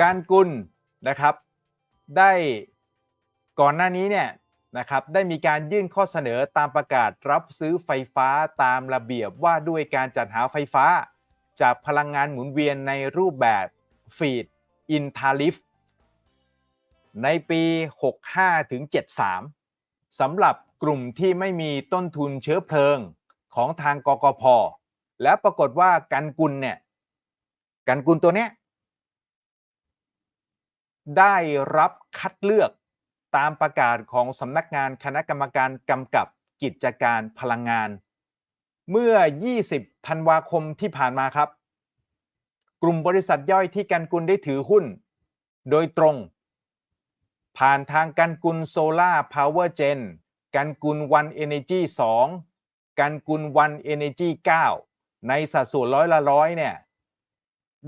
การกุลนะครับ ได้ก่อนหน้านี้เนี่ยนะครับได้มีการยื่นข้อเสนอตามประกาศรับซื้อไฟฟ้าตามระเบียบว่าด้วยการจัดหาไฟฟ้า จากพลังงานหมุนเวียนในรูปแบบฟีดอินทาลิฟในปี 65ถึง73สำหรับกลุ่มที่ไม่มีต้นทุนเชื้อเพลิงของทางกกพ และปรากฏว่ากันกุลเนี่ยกันกุลตัวเนี้ย ได้รับคัดเลือกตามประกาศของสำนักงานคณะกรรมการกำกับกิจการพลังงาน เมื่อ 20 ธันวาคมที่ผ่านมาครับ กลุ่มบริษัทย่อยที่กันกุลได้ถือหุ้น โดยตรง ผ่านทางกันกุลโซล่าพาวเวอร์เจนกันกุลวันเอเนจี2กันกุลวันเอเนจี9ในสัดส่วนร้อยละร้อยเนี่ย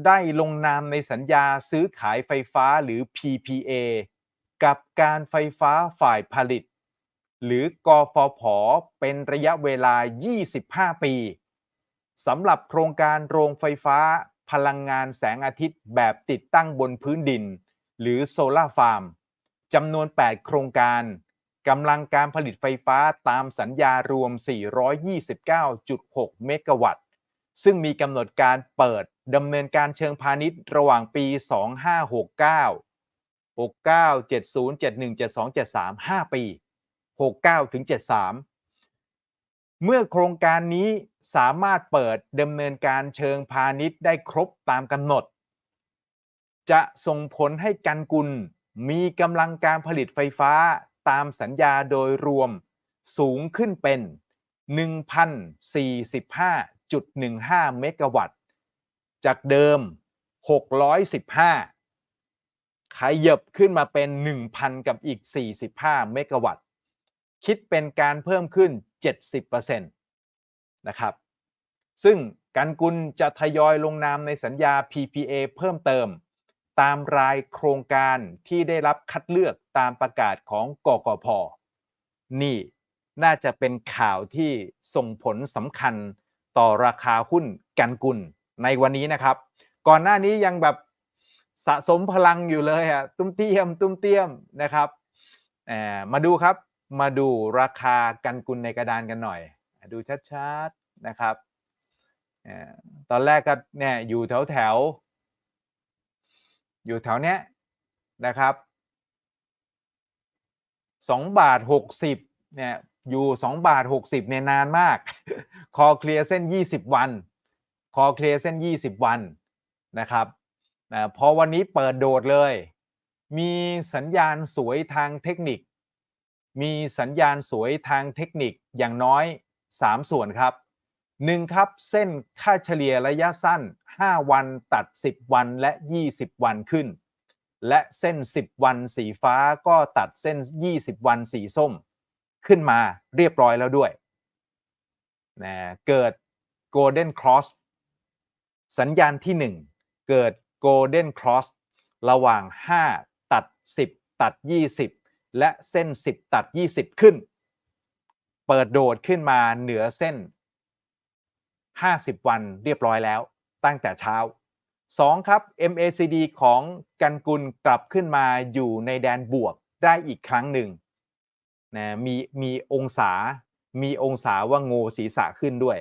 ได้ลงนามในสัญญาซื้อขายไฟฟ้าหรือ PPA กับการไฟฟ้าฝ่ายผลิต หรือกฟผเป็นระยะเวลา 25 ปีสำหรับโครงการโรงไฟฟ้าพลังงานแสงอาทิตย์แบบติดตั้งบนพื้นดิน หรือโซลาฟาร์มจำนวน 8 โครงการกำลังการผลิตไฟฟ้าตามสัญญารวม 429.6 เมกะวัตต์ ซึ่งมีกำหนดการเปิดดำเนินการเชิงพาณิชย์ระหว่างปี 2569 69 70 71 72 73 5 ปี 69ถึง73 เมื่อโครงการนี้สามารถเปิดดำเนินการเชิงพาณิชย์ได้ครบตามกำหนด จะส่งผลให้กันกุลมีกำลังการผลิตไฟฟ้าตามสัญญาโดยรวมสูงขึ้นเป็น 1.15 เมกะวัตต์ จากเดิม 615 ขยับขึ้นมาเป็น 1,000 กับอีก 45 เมกะวัตต์ คิดเป็นการเพิ่มขึ้น 70%นะครับ ซึ่งการกุลจะทยอยลงนามในสัญญา PPA เพิ่มเติม ตามรายโครงการที่ได้รับคัดเลือกตามประกาศของกกพ นี่น่าจะเป็นข่าวที่ส่งผลสำคัญ ต่อราคาหุ้นกันกุลในวันนี้นะครับ ก่อนหน้านี้ยังแบบสะสมพลังอยู่เลยอะตุ้มเตี้ยม ตุ้มเตี้ยมนะครับมาดูครับมาดูราคากันกุลในกระดานกันหน่อย ดูชัดๆนะครับตอนแรกก็เนี่ยอยู่แถวแถวๆอยู่แถวเนี้ยนะครับสองบาทหกสิบเนี่ย อยู่สองบาทหกสิบเนี่ยนานมาก คอเคลียร์เส้นยี่สิบวัน คอเคลียร์เส้นยี่สิบวันนะครับนะพอวันนี้เปิดโดดเลย มีสัญญาณสวยทางเทคนิค มีสัญญาณสวยทางเทคนิคอย่างน้อย 3 ส่วนครับ 1 ครับเส้นค่าเฉลี่ยระยะสั้น 5 วันตัด 10 วันและ 20 วันขึ้น และเส้น 10 วันสีฟ้าก็ตัดเส้น 20 วันสีส้ม ขึ้นมาเรียบร้อยแล้วด้วยนะเกิด Golden Cross สัญญาณที่ 1 เกิด Golden Cross ระหว่าง 5 ตัด 10 ตัด 20 และเส้น 10 ตัด 20 ขึ้น เปิดโดดขึ้นมาเหนือเส้น 50 วันเรียบร้อยแล้ว ตั้งแต่เช้า 2 ครับ MACD ของกันกุลกลับขึ้นมาอยู่ในแดนบวกได้อีกครั้งหนึ่ง นะมีมีองศามีองศาว่าโงศีรษะขึ้นด้วย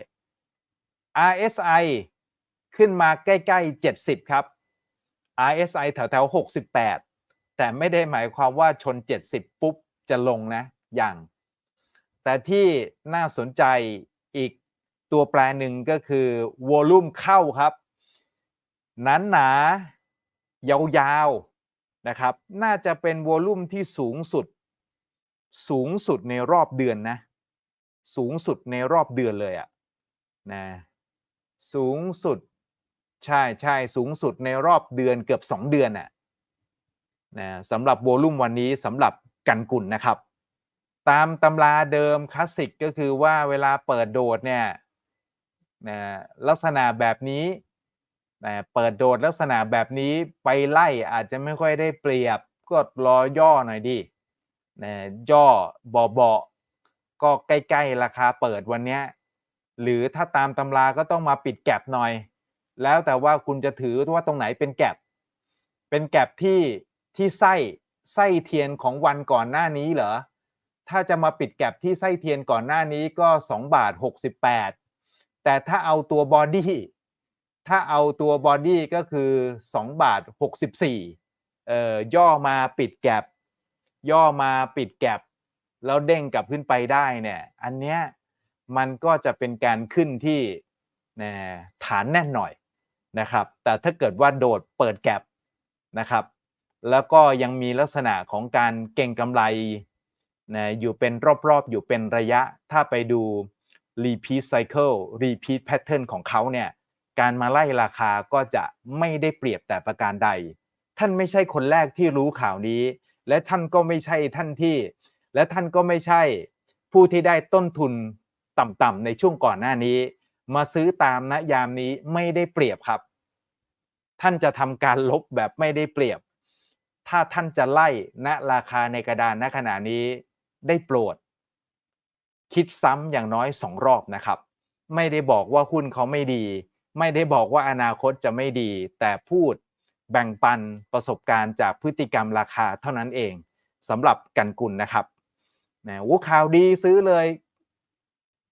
RSI ขึ้นมาใกล้ๆ 70 ครับ RSI แถวๆ 68 แต่ไม่ได้หมายความว่าชน 70 ปุ๊บจะลงนะอย่าง แต่ที่น่าสนใจอีกตัวแปรหนึ่งก็คือวอลุ่มเข้าครับนั้นหนายาวๆนะครับ น่าจะเป็นวอลุ่มที่สูงสุด สูงสุดในรอบเดือนนะ สูงสุดในรอบเดือนเลยอะนะสูงสุดใช่ใช่สูงสุดในรอบเดือนเกือบ 2 เดือนน่ะนะสำหรับโวลุ่มวันนี้สำหรับกันกุลนะครับ ตามตำราเดิมคลาสสิกก็คือว่าเวลาเปิดโดดเนี่ยนะลักษณะแบบนี้นะเปิดโดดลักษณะแบบนี้ไปไล่อาจจะไม่ค่อยได้เปรียบก็รอย่อหน่อยดิ นะย่อบอบาๆก็ใกล้ๆราคาเปิดวันนี้หรือถ้าตามตำราก็ต้องมาปิดแก็บหน่อย แล้วแต่ว่าคุณจะถือว่าตรงไหนเป็นแก็บเป็นแก็บที่ที่ไส้ไส้เทียนของวันก่อนหน้านี้เหรอถ้าจะมาปิดแก็บที่ไส้เทียนก่อนหน้านี้ก็ 2 บาท 68 แต่ถ้าเอาตัวบอดี้ถ้าเอาตัวบอดี้ก็คือ 2 บาท 64เอ่อย่อมาปิดแก็บ ย่อมาปิดแก็บแล้วเด้งกลับขึ้นไปได้เนี่ยอันเนี้ยมันก็จะเป็นการขึ้นที่นะฐานแน่นหน่อยนะครับ แต่ถ้าเกิดว่าโดดเปิดแก็บนะครับ แล้วก็ยังมีลักษณะของการเก่งกำไรนะอยู่เป็นรอบๆ อยู่เป็นระยะ ถ้าไปดู repeat cycle repeat pattern ของเขาเนี่ย การมาไล่ราคาก็จะไม่ได้เปรียบแต่ประการใด ท่านไม่ใช่คนแรกที่รู้ข่าวนี้ และท่านก็ไม่ใช่ท่านที่ และท่านก็ไม่ใช่ผู้ที่ได้ต้นทุนต่ำๆในช่วงก่อนหน้านี้ มาซื้อตามณยามนี้ไม่ได้เปรียบครับ ท่านจะทำการลบแบบไม่ได้เปรียบ ถ้าท่านจะไล่ณราคาในกระดานณขณะนี้ได้โปรด คิดซ้ำอย่างน้อยสองรอบนะครับ ไม่ได้บอกว่าหุ้นเขาไม่ดี ไม่ได้บอกว่าอนาคตจะไม่ดี แต่พูด แบ่งปันประสบการณ์จากพฤติกรรมราคาเท่านั้นเองสำหรับกันกุลนะครับนะวูข่าวดีซื้อเลย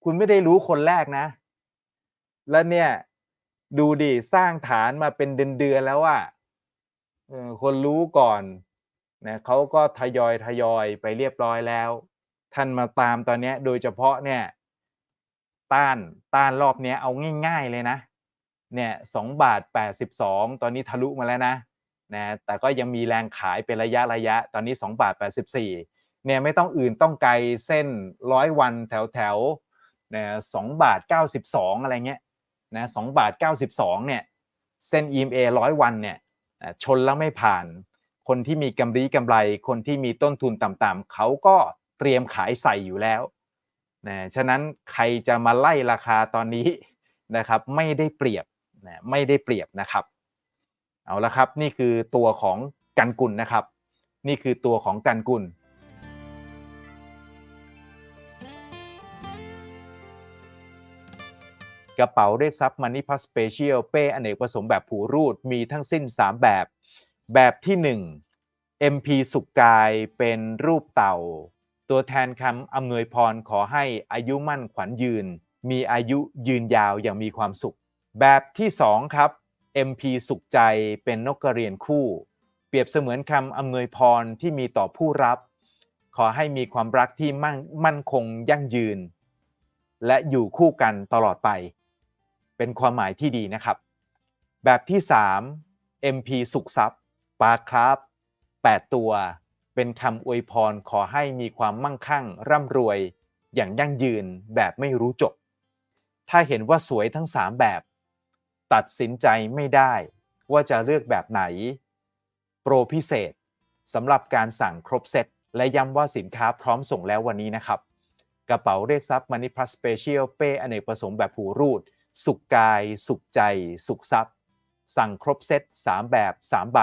คุณไม่ได้รู้คนแรกนะ แล้วเนี่ยดูดิสร้างฐานมาเป็นเดือนๆแล้วว่าคนรู้ก่อนนะเขาก็ทยอยทยอยไปเรียบร้อยแล้ว ท่านมาตามตอนนี้โดยเฉพาะเนี่ยต้านต้านรอบนี้เอาง่าย ๆเลยนะ เนี่ยสองบาทแปดสิบสองตอนนี้ทะลุมาแล้วนะนะแต่ก็ยังมีแรงขายเป็นระยะระยะตอนนี้สองบาทแปดสิบสี่เนี่ยไม่ต้องอื่นต้องไกลเส้นร้อยวันแถวแถวนะสองบาทเก้าสิบสองอะไรเงี้ยนะสองบาทเก้าสิบสองเนี่ยเส้น EMA ร้อยวันเนี่ยชนแล้วไม่ผ่าน คนที่มีกำไรกำไร คนที่มีต้นทุนต่ำๆเขาก็เตรียมขายใส่อยู่แล้วนะฉะนั้นใครจะมาไล่ราคาตอนนี้นะครับไม่ได้เปรียบ นะไม่ได้เปรียบนะครับ เอาละครับนี่คือตัวของกันกุลนะครับ นี่คือตัวของกันกุลกระเป๋าเรียกทรัพย์มันนี่พัสเปเชียลเป้อเนกประสงค์แบบผูรูดมีทั้งสิ้น 3 แบบ แบบที่ 1 MP สุกกายเป็นรูปเต่า ตัวแทนคำอำนวยพรขอให้อายุมั่นขวัญยืน มีอายุยืนยาวอย่างมีความสุข แบบที่ 2 ครับ MP สุขใจเป็นนกกระเรียนคู่ เปรียบเสมือนคำอำนวยพรที่มีต่อผู้รับ ขอให้มีความรักที่มั่นมั่นคงยั่งยืน และอยู่คู่กันตลอดไป เป็นความหมายที่ดีนะครับ แบบที่ 3 MP สุขทรัพย์ปลาครับ 8 ตัว เป็นคำอวยพรขอให้มีความมั่งคั่ง ร่ำรวย อย่างยั่งยืนแบบไม่รู้จบ ถ้าเห็นว่าสวยทั้ง 3 แบบ ตัดสินใจไม่ได้ว่าจะเลือกแบบไหน โปรพิเศษสำหรับการสั่งครบเซตและย้ำว่าสินค้าพร้อมส่งแล้ววันนี้นะครับ กระเป๋าเรียกทรัพย์มันนี่พลัสสเปเชียลเป้อเนกประสงค์แบบผูรูด สุขกาย สุขใจ สุขทรัพย์ สั่งครบเซต3 แบบ 3 ใบ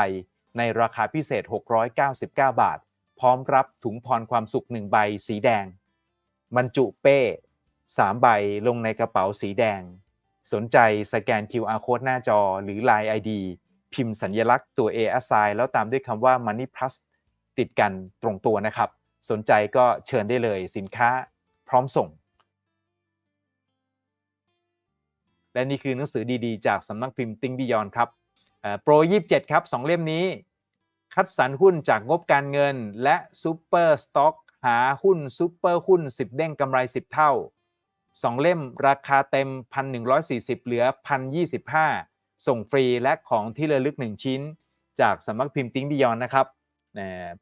ในราคาพิเศษ 699 บาท พร้อมรับถุงพรความสุข 1 ใบสีแดงบรรจุเป้ 3 ใบลงในกระเป๋าสีแดง สนใจสแกน QR code หน้าจอหรือ Line ID พิมพ์สัญลักษณ์ตัว A assign แล้วตามด้วยคำว่า Money Plus ติดกันตรงตัวนะครับ สนใจก็เชิญได้เลยสินค้าพร้อมส่ง และนี่คือหนังสือดีๆ จากสำนักพิมพ์ติงบิยอนครับโปร 27 ครับ 2 เล่มนี้ คัดสรรหุ้นจากงบการเงินและซูเปอร์สต็อกหาหุ้นซูเปอร์หุ้น 10 เด้งกำไร 10 เท่า 2 เล่มราคาเต็ม 1,140 เหลือ 1,025 ส่งฟรีและของที่ระลึก 1 ชิ้น จากสำนักพิมพ์ติ้งบิยอนนะครับ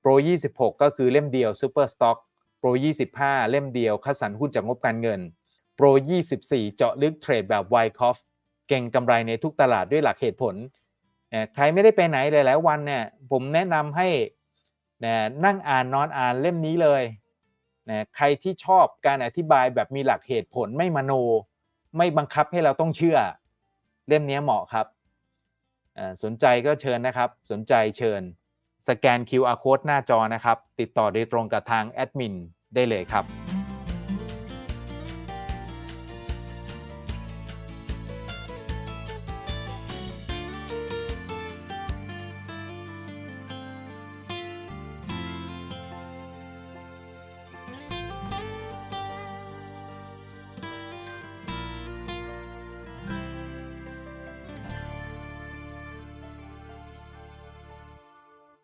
โปร 26 ก็คือเล่มเดียวซูเปอร์สต็อกโปร 25 เล่มเดียวคัดสรรหุ้นจากงบการเงินโปร 24 เจาะลึกเทรดแบบไวคอฟเก่งกำไรในทุกตลาดด้วยหลักเหตุผล ใครไม่ได้ไปไหนหลาย ๆ วันเนี่ยผมแนะนำให้นั่งอ่านนอนอ่านเล่มนี้เลย ใครที่ชอบการอธิบายแบบมีหลักเหตุผลไม่มโน ไม่บังคับให้เราต้องเชื่อ เล่มนี้เหมาะครับสนใจก็เชิญนะครับ สนใจเชิญ สแกน QR code หน้าจอนะครับ ติดต่อโดยตรงกับทางแอดมินได้เลยครับ